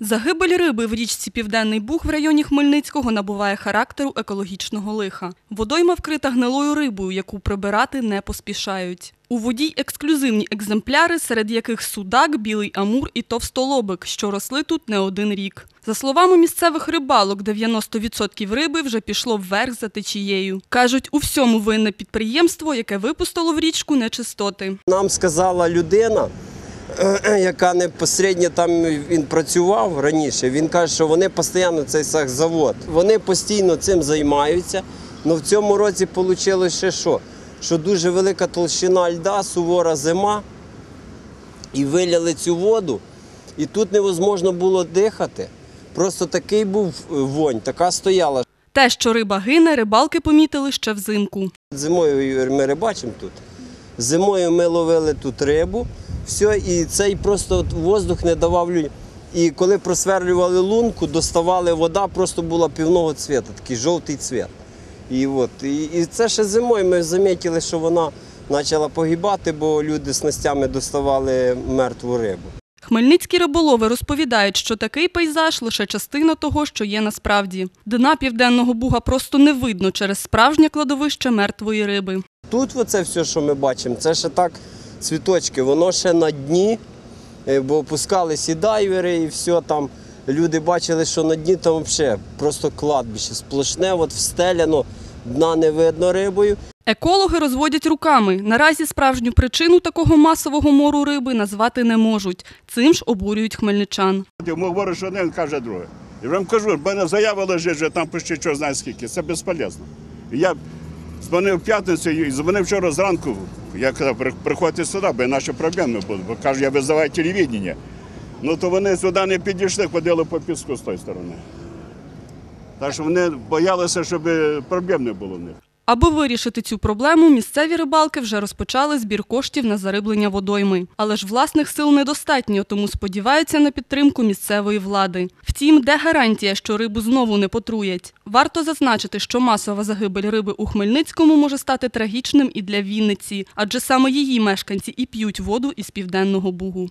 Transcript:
Загибель риби в річці Південний Буг в районі Хмельницького набуває характеру екологічного лиха. Водойма вкрита гнилою рибою, яку прибирати не поспішають. У воді ексклюзивні екземпляри, серед яких судак, білий амур і товстолобик, що росли тут не один рік. За словами місцевих рибалок, 90% риби вже пішло вверх за течією. Кажуть, у всьому винне підприємство, яке випустило в річку нечистоти. Нам сказала людина, яка непосередньо там він працював раніше. Він каже, що вони постійно цей завод. Вони постійно цим займаються. але в цьому році вийшло ще що? Що дуже велика толщина льда, сувора зима, і виляли цю воду, і тут невозможно було дихати. Просто такий був е, вонь, така стояла. Те, що риба гине, рибалки помітили ще взимку. Зимою ми рибачимо тут. Зимою ми ловили тут рибу, все, і цей просто воздух не давав людям. І коли просверлювали лунку, доставали вода, просто була півного цвіту, такий жовтий цвіт. І, от, і, і це ще зимою ми замітили, що вона почала погибати, бо люди снастями доставали мертву рибу. Хмельницькі риболови розповідають, що такий пейзаж лише частина того, що є насправді. Дна південного буга просто не видно через справжнє кладовище мертвої риби. Тут оце все, що ми бачимо, це ще так цвіточки, воно ще на дні, е, бо опускалися і дайвери, і все там. Люди бачили, що на дні там взагалі просто кладбище сплошне, от встеляно, дна не видно рибою. Екологи розводять руками. Наразі справжню причину такого масового мору риби назвати не можуть. Цим ж обурюють хмельничан. Йому говорю, що один каже друге. І вам кажу, в мене заява лежить, вже там почти що знає скільки. Це безполезно. Я дзвонив п'ятницю і дзвонив вчора зранку. Я казав, «При- приходьте сюди, бо наші проблеми будуть. Бо кажу, я визиваю телевідення. Ну то вони сюди не підійшли, ходили по піску з тої сторони. Так що вони боялися, щоб проблем не було в них. Аби вирішити цю проблему, місцеві рибалки вже розпочали збір коштів на зариблення водойми. Але ж власних сил недостатньо, тому сподіваються на підтримку місцевої влади. Втім, де гарантія, що рибу знову не потруять? Варто зазначити, що масова загибель риби у Хмельницькому може стати трагічним і для Вінниці, адже саме її мешканці і п'ють воду із південного бугу.